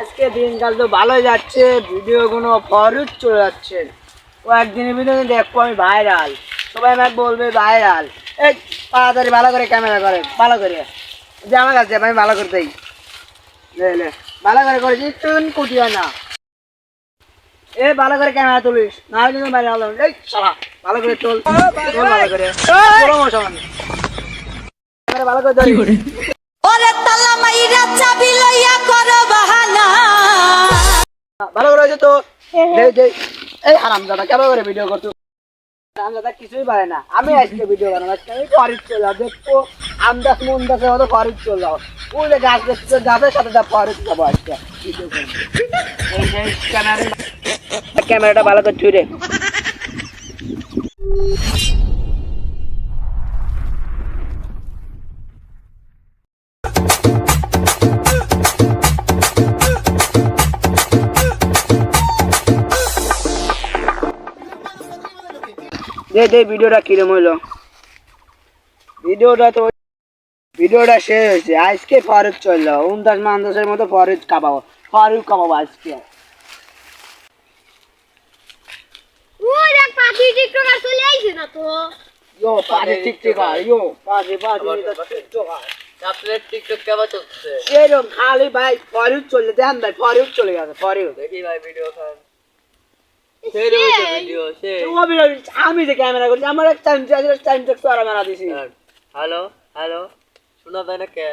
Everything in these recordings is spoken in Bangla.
আজকে দিনকাল তো ভালোই যাচ্ছে ভিডিও কোনো ফরুট চলে যাচ্ছে। ও একদিনের ভিতরে দেখব আমি ভাইরাল সবাই আমাকে বলবে ভাইরাল এই তাড়াতাড়ি ভালো করে ক্যামেরা করে ভালো করে। যে আমার কাছে আমি ভালো করে দেই। ভালো করে করেছি চুন কুটিও না। এ ভালো করে ক্যামেরা তুলিস না হলে কিন্তু ভাইরাল হবে। এই শালা ভালো করে তোল। ভালো করে। ভালো করে ধরিস। ওরে তালা মাইরা চাবি হয়েছে তো দে দে এই কেমন করে ভিডিও করছ? হারামজাদা কিছুই পারে না। আমি আজকে ভিডিও বানাবো। আজকে আমি ফরিদ চলে যাও দেখব আমদাস মুন্দাসের মতো ফরিদ চলে যাও ওই যে গাছ দেখছ গাছের সাথে যা ফরিদ যাব আজকে। ভিডিও করব। এই যে ক্যামেরা। ক্যামেরাটা ভালো করে ছুঁড়ে দে দে ভিডিওটা কিরম হইল? ভিডিওটা তো ভিডিওটা শেষ হয়েছে। আজকে ফরিদ চলল। উনদাস মান্দাসের মতো ফরিদ কাবাবো ফরিদ কাবাবো আজকে। খালি ভাই ফরিদ চলে দেন ভাই ফরিদ চলে গেছে ফরিদ দেখি ভাই ভিডিও খান সেই রয়েছে ভিডিও সে ও ভিডিও আমি যে ক্যামেরা করছি আমার এক টাইম টাইম আর মেরা দিছি হ্যালো হ্যালো শোনা যায় না কে?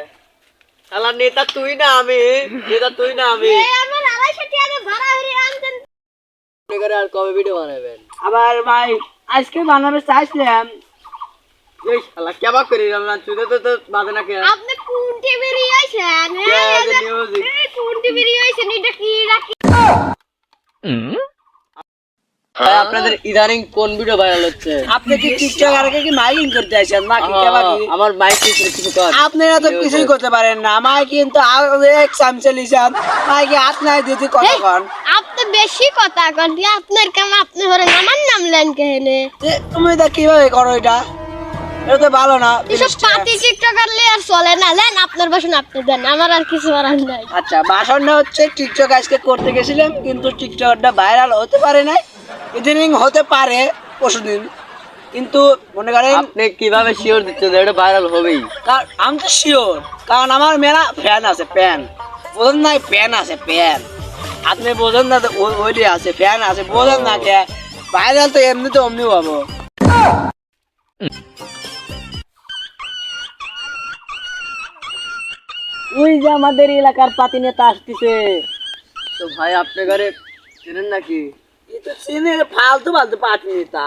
শালা নেতা তুই না আমি নেতা তুই না আমি। এই আমার আড়াইশো টাকা ভাড়া আনতেন আপনি আর কবে ভিডিও বানাবেন? আবার ভাই আজকে বানাবে চাইছিলাম। এই শালা কেবা করে রান্না চুদে তো তো বাজে না কে? আপনি কোন টিভি আইছেন? কে আছে মিউজিক এই কোন টিভি আইছেন? এটা কি রাখি ভাই আপনাদের ইদানিং কোন ভিডিও ভাইরাল হচ্ছে? আপনি কি টিকটক আর কি মাইকিং করতে আসেন? না কি আমার মাইক কিছু কিছু কর। আপনারা তো কিছুই করতে পারেন না। কিন্তু আর এক চামচে লিসান মাই কি হাত নাই দিতে কতক্ষণ আপনি বেশি কথা কন। আপনার কাম আপনি আমার নাম লেন কেনে? তুমি এটা কীভাবে করো এটা? এটা তো ভালো না এসব। পাতি টিকটকার লে আর চলে না। লেন আপনার বাসন আপনি দেন। আমার আর কিছু করার নাই। আচ্ছা বাসনটা হচ্ছে টিকটক আজকে করতে গেছিলাম কিন্তু টিকটকটা ভাইরাল হতে পারে নাই। ইদানিং হতে পারে পরশুদিন কিন্তু মনে করেন আপনি কীভাবে শিওর দিচ্ছেন যে এটা ভাইরাল হবেই? কারণ আমি তো শিওর কারণ আমার মেলা ফ্যান আছে ফ্যান বোঝেন নাই ফ্যান আছে ফ্যান আপনি বোঝেন না ওইটি আছে ফ্যান আছে বোঝেন না কে ভাইরাল তো এমনি তো অমনি হব। ওই যে আমাদের এলাকার পাতি নেতা আসতেছে। তো ভাই আপনি ঘরে চেনেন নাকি? তো চিনে ফালতু ফালতু পাতি নেতা।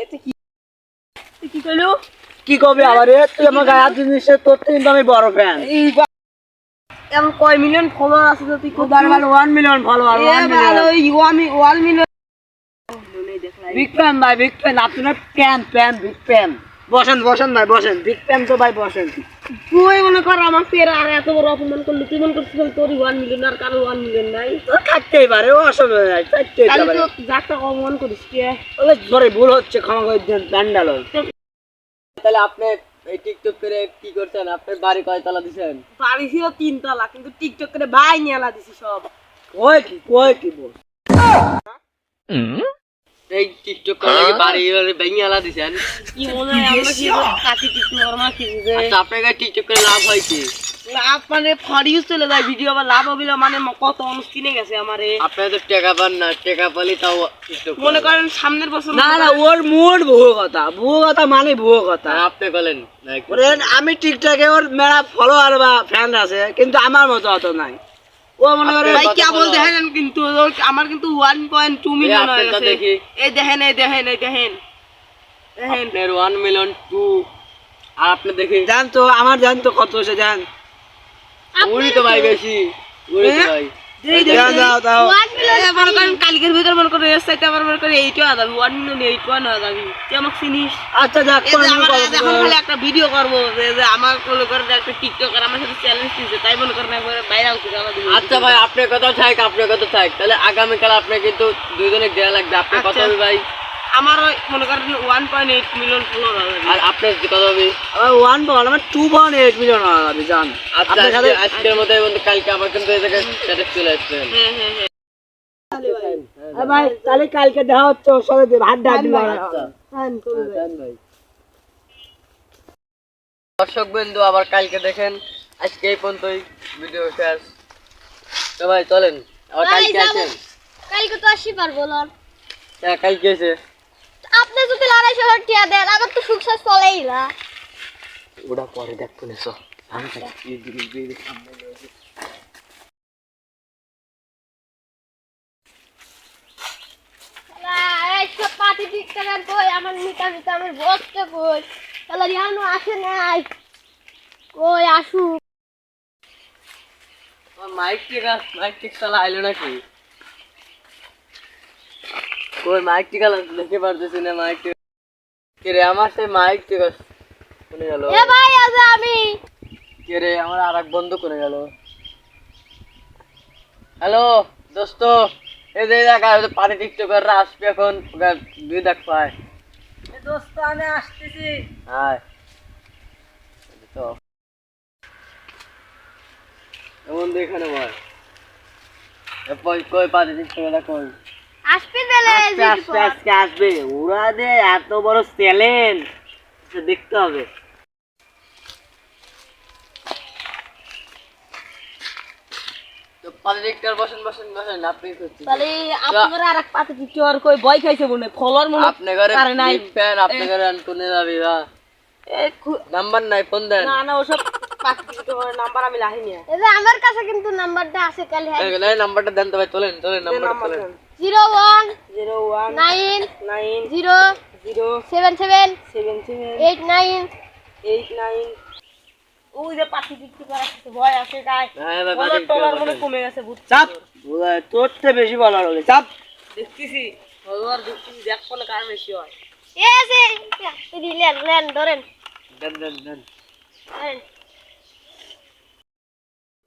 এতে কি এ কি কইলো? কি কবে আবার? এ তুই আমার গায়ে হাত দিস তোর কিন্তু আমি বড় ফ্যান এখন কয় মিলিয়ন ফলোয়ার আছে তো তুই খুব ভালো ভালো one million follower one million one one million big fan ভাই বিগ ফ্যান আপনার বিগ ফ্যান বসেন বসেন ভাই বসেন। বিগ ফ্যান তো ভাই বসেন। তুই মনে কর আমার পের আর এত বড় অপমান করলি তুই মনে করছিস তোর ওয়ান মিলিয়ন আর কারও ওয়ান মিলিয়ন নাই? থাকতেই পারে ও নাই থাকতেই পারে তো যাকটা অপমান করিস কে? ওই ধরে ভুল হচ্ছে ক্ষমা করে দেন প্যান্ডাল তাহলে আপনি এই টিকটক করে কি করছেন? আপনার বাড়ি কয়তলা দিছেন? বাড়ি ছিল তিনতলা কিন্তু টিকটক করে ভাই নিয়ে আলা দিছি সব। কই কি কই কি বল? এই টিকটক করে কি বাড়ি ভেঙে আলা দিছেন। কি মনে হয় আমরা কি কাকি টিকটক আমার কি যে আচ্ছা আপনার কাছে টিকটক করে লাভ হয় কি? লাভ মানে ফরিউজ চলে যায় ভিডিও আবার লাভ হবে মানে কত মানুষ কিনে গেছে আমারে। আপনার তো টাকা পান না টাকা পালি তাও মনে করেন সামনের বছর না না ওর মোর ভুয়ো কথা ভুয়ো কথা মানে ভুয়ো কথা। আর আপনি বলেন আমি টিকটকে ওর মেলা ফলোয়ার বা ফ্যান আছে কিন্তু আমার মতো অত নাই। ও মনে করে ভাই কেবল দেখেন কিন্তু আমার কিন্তু ওয়ান পয়েন্ট টু মিলিয়ন হয়ে গেছে। দেখি। এই দেখেন এই দেখেন এই দেখেন। দেখেন। আপনার ওয়ান মিলিয়ন টু আর আপনি দেখেন জান তো আমার জান তো কত হয়েছে জান। উড়ি তো ভাই বেশি উড়ি তো ভাই। এই জান দাও দাও ওয়ান মিলিয়ন এই মনে করেন কালকের ভিতরে মনে করেন এর সাইতে আমার মনে করেন এইটা আদাবি ওয়ান মিলিয়ন এইট ওয়ান আদাবি। তুই আমাকে চিনিস? আচ্ছা যাক এই যে আমার কল এখন খালি একটা ভিডিও করব যে যে আমার মনে করেন একটা টিকটকার আমার সাথে চ্যালেঞ্জ দিচ্ছে তাই মনে করেন একবার বাইরে আউট আচ্ছা ভাই আপনার কথা থাক আপনার কথা থাক। তাহলে আগামীকাল আপনি কিন্তু দুজনে দেওয়া লাগবে আপনার কথা আচ্ছা। ভাই। আমার ওই মনে করেন one point eight million follower আর আপনার কত হবে আমার ওয়ান পয়েন্ট আমার টু পয়েন্ট এইট মিলিয়ন হবে জান। আচ্ছা আপনার সাথে আজকে- আজকের মতো বন্ধু কালকে আবার কিন্তু এই জায়গায় স্ট্যাটাস চলে আসবেন। হ্যাঁ হ্যাঁ হ্যাঁ। ভাই তাহলে কালকে দেখা হচ্ছে ওর সাথে হাত ডাক আচ্ছা। ভাই। দর্শক বিন্দু আবার কালকে দেখেন। আজকে এই পর্যন্তই ভিডিও শেষ। তো ভাই চলেন। আবার কালকে। আসেন। কালকে তো আসি পারব হ্যাঁ কালকে এসে। আপনি যদি লড়াইশো হাজার টিয়া দেন আমার তো সুখসাস চলেই না। ওটা পরে দেখব না সব টিকটাকার কই? আমার মিটা মিটা আমার বসতে কই? তাহলে রিহানো আসে নাই। কই আসুক? মাইক ঠিক আছে মাইক ঠিক চালা আইলো নাকি? কই মাইক ঠিক আলো দেখতে পারতেছি না মাইক ঠিক কে রে আমার সেই মাইক ঠিক শুনে গেল। এ ভাই আজ আমি। কে রে আমার আর এক বন্ধু করে গেল। হ্যালো দোস্ত এই যে দেখা পানি টিকটকাররা আসবে এখন দুই দেখ পায়। দোস্ত আমি আসতেছি। হাই তো। এমন দেখানে ভাই কই কই পানি টিকটকাররা কই? আসবি আস্তে আস্তে আজকে আসবে। ওরা দে এত বড় ট্যালেন্ট দেখতে হবে। তো পানি টিকটকার বসেন বসেন বসেন আপনি তাহলে আপনার আর এক পাতে টিকটকার কই ভয় খাইছে মনে মনে আপনি ঘরে পারে নাই। ফ্যান আপনি ঘরে আনকুনে যাবি বা। নাম্বার নাই ফোন দেন। না না ওসব নাম্বার আমি লাহিনি এই যে আমার কাছে কিন্তু নাম্বারটা আছে কালি এই, এই নাম্বারটা দেন তো ভাই চলেন চলেন নাম্বারটা চলেন zero one zero one nine nine zero zero seven seven seven seven eight nine eight nine. ওই যে পাতি টিকটকার আসছে ভয় আছে গায়। হ্যাঁ ভাই মনে কমে গেছে বুঝছি চাপ। তোর থেকে বেশি বলার হলে চাপ। দেখতেছি ফলোয়ার দেখতেছি দেখো না কার বেশি হয়? এ আছে দিলেন লেন ধরেন। দেন দেন দেন। ধরেন।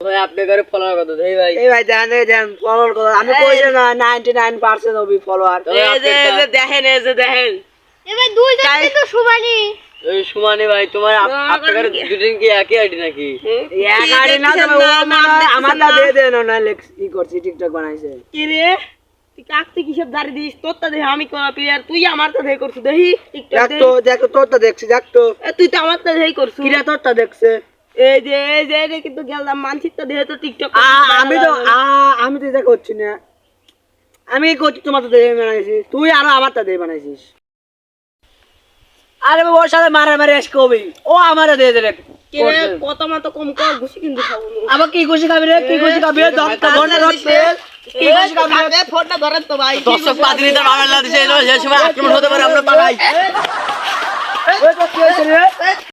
ভাই আপনি ঘরে ফলোয়ার কত? দেই ভাই। এই ভাই দেন এই ফলোয়ার কথা আমি কইছি না নাইনটি নাইন পার্সেন্ট ফলোয়ার এই যে যে দেখেন এই যে দেখেন। এবার দুইজন কিন্তু সমানই ওই সুমানি ভাই তোমার আপ- না, আপনার ঘরে দুদিন কি একই আইডি নাকি? এক গাড়ি না তবে ও দিয়ে দেন না ই করছি টিকটক বানাইছে। কি রে? তুই কাকতে কিসব দাঁড়িয়ে দিস? তোরটা দেখে আমি প্লেয়ার তুই আমারটা দেখে করছু দেখি। টিকটক দেখ তো দেখ তো তোরটা দেখছি দেখ তো। তুই তো আমারটা কিরা তোরটা দেখছে? এই যে এই যে যে কিন্তু গেলাম মানসিকটা দেখে তো টিকটক আমি তো আমি তো এটা করছি না আমি করছি তোমার তো দেখে বানাইছি তুই আরও আমারটা দেখে বানাইছিস আরে ওর সাথে মারা মারি কবি ও আমারে দিয়ে দিলে কি রে কত কম কর ঘুষি কিন্তু খাব আবার কি খুশি খাবি রে কি খুশি খাবি রে দম তো বনে রক্তে কি খুশি খাবি রে ফোনটা ধরেন তো ভাই দর্শক পাতিনিতে মামলা দিছে এই সময় আক্রমণ হতে পারে আমরা পালাই ওই তো কি হয়েছে রে